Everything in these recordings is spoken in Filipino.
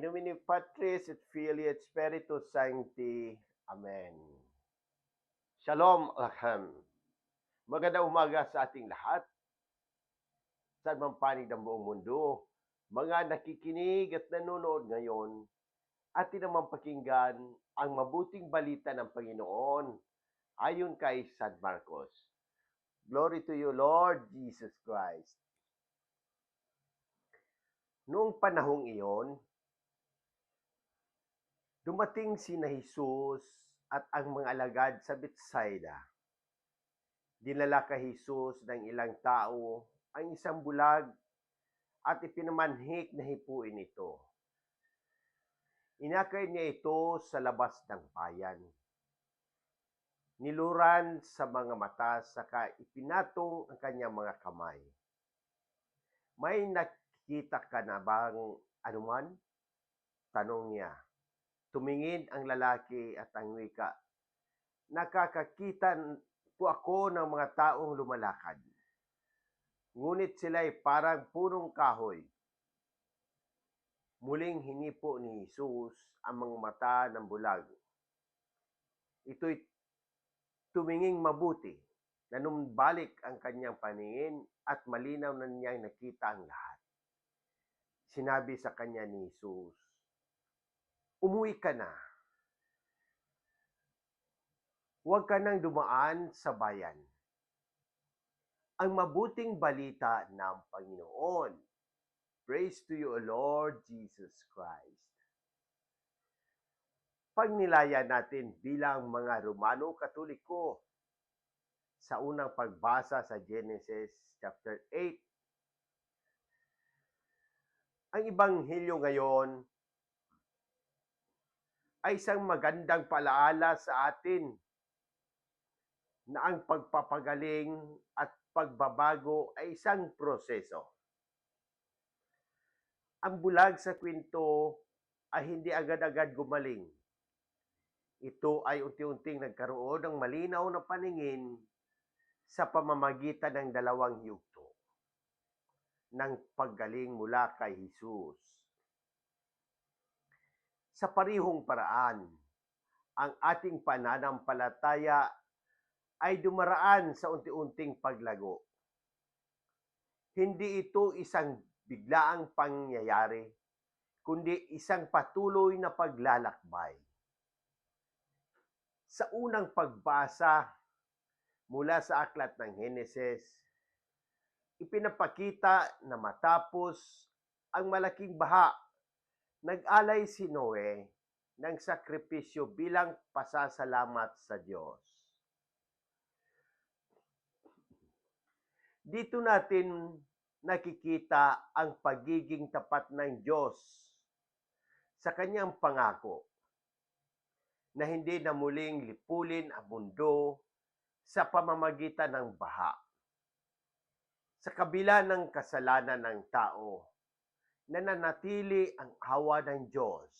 In nomine Patris et Filii et Spiritus Sancti. Amen. Shalom Ahem. Magandang umaga sa ating lahat. Saan man panig ng buong mundo. Mga nakikinig at nanonood ngayon, atin naman pakinggan ang mabuting balita ng Panginoon ayon kay San Marcos. Glory to you, Lord Jesus Christ. Noong panahong iyon, dumating si na Jesus at ang mga alagad sa Bethsaida. Dinala kay Jesus ng ilang tao ang isang bulag at ipinamanhik na hipuin ito. Inakay niya ito sa labas ng bayan. Niluran sa mga mata saka ipinatong ang kanyang mga kamay. May nakita ka na bang anuman? Tanong niya. Tumingin ang lalaki at ang wika. Nakakakita po ako ng mga taong lumalakad. Ngunit sila ay parang punong kahoy. Muling hinipo ni Jesus ang mga mata ng bulag. Ito'y tuminging mabuti, nanumbalik ang kanyang paningin at malinaw na niyang nakita ang lahat. Sinabi sa kanya ni Jesus, Umuwi ka na. Huwag ka nang dumaan sa bayan. Ang mabuting balita ng Panginoon. Praise to you, O Lord Jesus Christ. Pagnilaya natin bilang mga Romano Katoliko sa unang pagbasa sa Genesis chapter 8. Ang Ibanghilyo ngayon ay isang magandang palaala sa atin na ang pagpapagaling at pagbabago ay isang proseso. Ang bulag sa kwento ay hindi agad-agad gumaling. Ito ay unti-unting nagkaroon ng malinaw na paningin sa pamamagitan ng dalawang yugto ng paggaling mula kay Jesus. Sa parihong paraan, ang ating pananampalataya ay dumaraan sa unti-unting paglago. Hindi ito isang biglaang pangyayari, kundi isang patuloy na paglalakbay. Sa unang pagbasa mula sa aklat ng Heneses, ipinapakita na matapos ang malaking baha, nag-alay si Noe ng sakripisyo bilang pasasalamat sa Diyos. Dito natin nakikita ang pagiging tapat ng Diyos sa kanyang pangako na hindi na muling lipulin ang mundo sa pamamagitan ng baha. Sa kabila ng kasalanan ng tao, nananatili ang awa ng Diyos.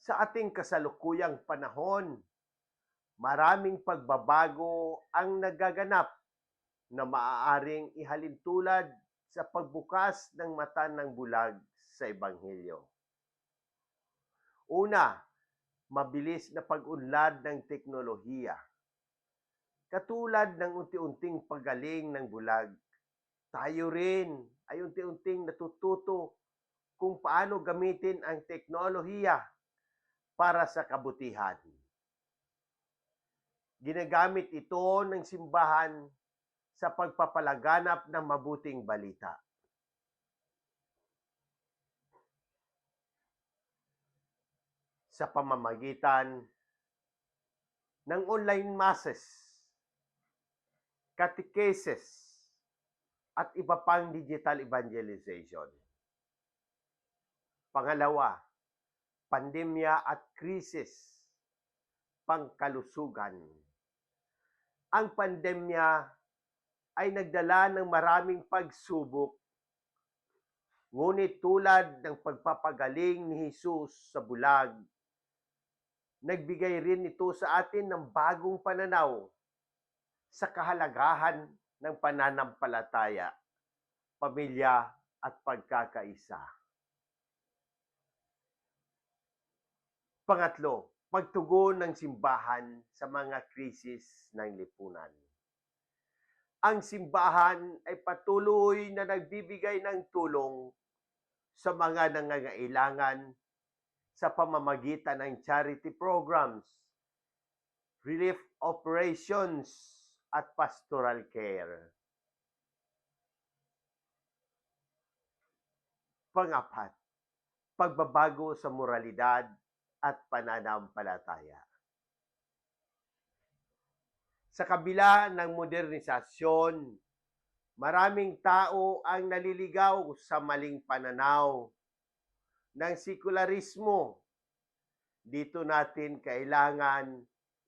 Sa ating kasalukuyang panahon, maraming pagbabago ang nagaganap na maaaring ihalin tulad sa pagbukas ng mata ng bulag sa Ebanghelyo. Una, mabilis na pag-unlad ng teknolohiya. Katulad ng unti-unting pagaling ng bulag, tayo rin ay unti-unting natututo kung paano gamitin ang teknolohiya para sa kabutihan. Ginagamit ito ng simbahan sa pagpapalaganap ng mabuting balita. Sa pamamagitan ng online masses, catechesis, at iba pang digital evangelization. Pangalawa, pandemya at krisis, pangkalusugan. Ang pandemya ay nagdala ng maraming pagsubok. Ngunit tulad ng pagpapagaling ni Jesus sa bulag, nagbigay rin ito sa atin ng bagong pananaw sa kahalagahan ng pananampalataya pamilya at pagkakaisa. Pangatlo, pagtugon ng simbahan sa mga krisis ng lipunan. Ang simbahan ay patuloy na nagbibigay ng tulong sa mga nangangailangan sa pamamagitan ng charity programs, relief operations, at pastoral care. Pangapat, pagbabago sa moralidad at pananampalataya. Sa kabila ng modernisasyon, maraming tao ang naliligaw sa maling pananaw ng sekularismo. Dito natin kailangan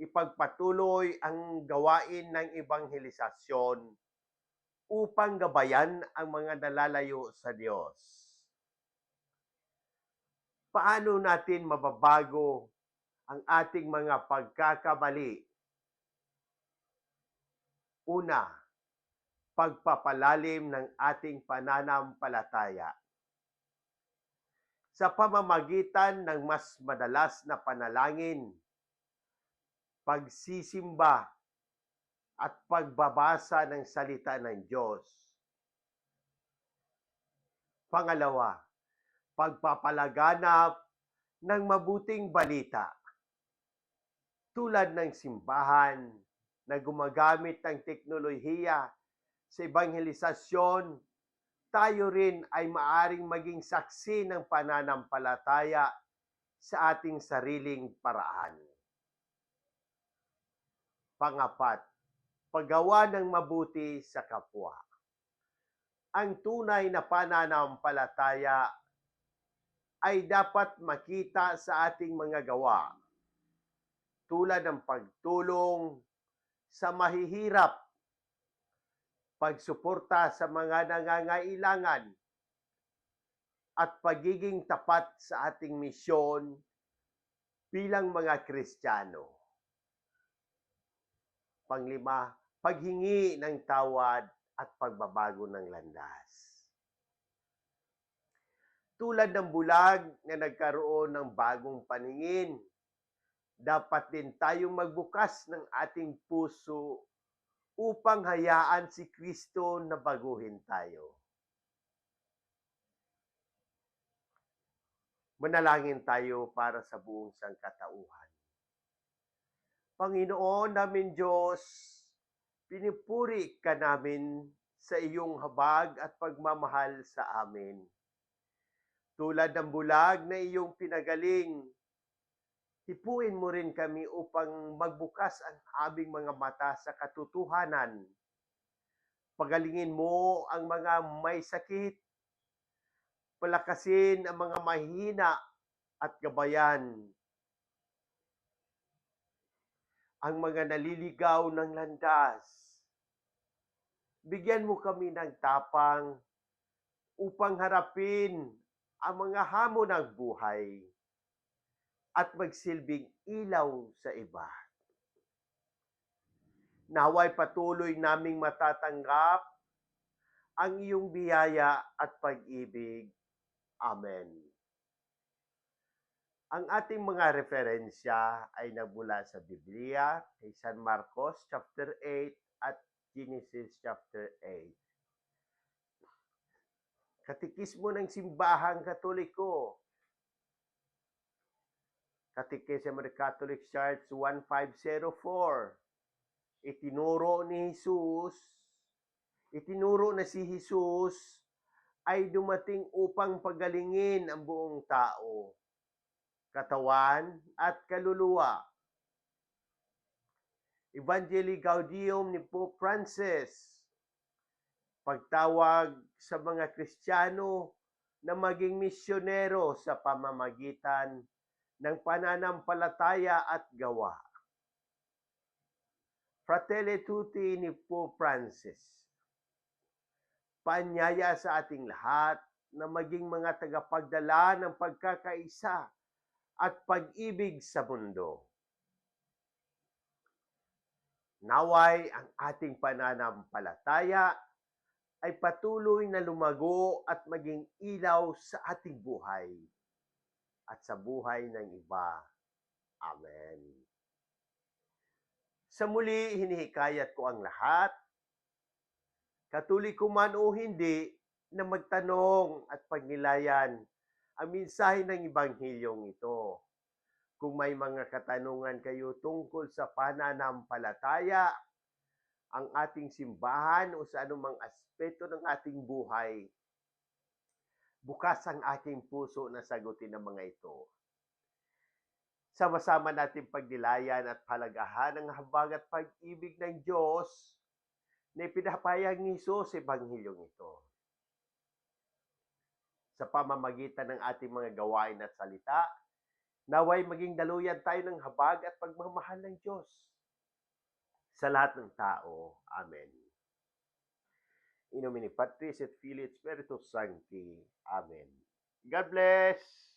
ipagpatuloy ang gawain ng ebanghelisasyon upang gabayan ang mga nalalayo sa Diyos. Paano natin mababago ang ating mga pagkakamali? Una, pagpapalalim ng ating pananampalataya sa pamamagitan ng mas madalas na panalangin, pagsisimba, at pagbabasa ng salita ng Diyos. Pangalawa, pagpapalaganap ng mabuting balita tulad ng simbahan na gumagamit ng teknolohiya sa ebanghelisasyon tayo rin ay maaring maging saksi ng pananampalataya sa ating sariling paraan. Pangapat, paggawa ng mabuti sa kapwa. Ang tunay na pananampalataya ay dapat makita sa ating mga gawa tulad ng pagtulong sa mahihirap pagsuporta sa mga nangangailangan, at pagiging tapat sa ating misyon bilang mga Kristiyano. Panglima, paghingi ng tawad at pagbabago ng landas. Tulad ng bulag na nagkaroon ng bagong paningin, dapat din tayong magbukas ng ating puso upang hayaan si Kristo na baguhin tayo. Manalangin tayo para sa buong sangkatauhan. Panginoon namin Diyos, pinipuri ka namin sa iyong habag at pagmamahal sa amin. Tulad ng bulag na iyong pinagaling, Hipuin mo rin kami upang magbukas ang aming mga mata sa katotohanan. Pagalingin mo ang mga may sakit. Palakasin ang mga mahina at gabayan. Ang mga naliligaw ng landas. Bigyan mo kami ng tapang upang harapin ang mga hamon ng buhay at magsilbing ilaw sa iba. Naway patuloy naming matatanggap ang iyong biyaya at pag-ibig. Amen. Ang ating mga referensya ay nagmula sa Biblia, kay San Marcos chapter 8 at Genesis chapter 8. Katikismo ng Simbahang Katoliko, Catechism of Catholic Church 1504. Itinuro ni Jesus, itinuro na si Jesus ay dumating upang pagalingin ang buong tao, katawan at kaluluwa. Evangelii Gaudium ni Pope Francis, pagtawag sa mga Kristiyano na maging misyonero sa pamamagitan ng pananampalataya at gawa. Fratelli Tutti ni Pope Francis. Panyaya sa ating lahat na maging mga tagapagdala ng pagkakaisa at pag-ibig sa mundo. Naway ang ating pananampalataya ay patuloy na lumago at maging ilaw sa ating buhay at sa buhay ng iba. Amen. Sa muli, hinihikayat ko ang lahat, katulik man o hindi, na magtanong at pagnilayan ang mensahe ng Ebanghilyong ito. Kung may mga katanungan kayo tungkol sa pananampalataya, ang ating simbahan o sa anumang aspeto ng ating buhay, bukas ang aking puso na sagutin ang mga ito. Sama-sama natin pagnilayan at palagahan ang habag at pag-ibig ng Diyos na ipinapayag ni sa Ebanghilyong ito. Sa pamamagitan ng ating mga gawain at salita, naway maging daluyan tayo ng habag at pagmamahal ng Diyos sa lahat ng tao. Amen. In nomine Patris et Filii et Spiritus Sancti. Amen. God bless!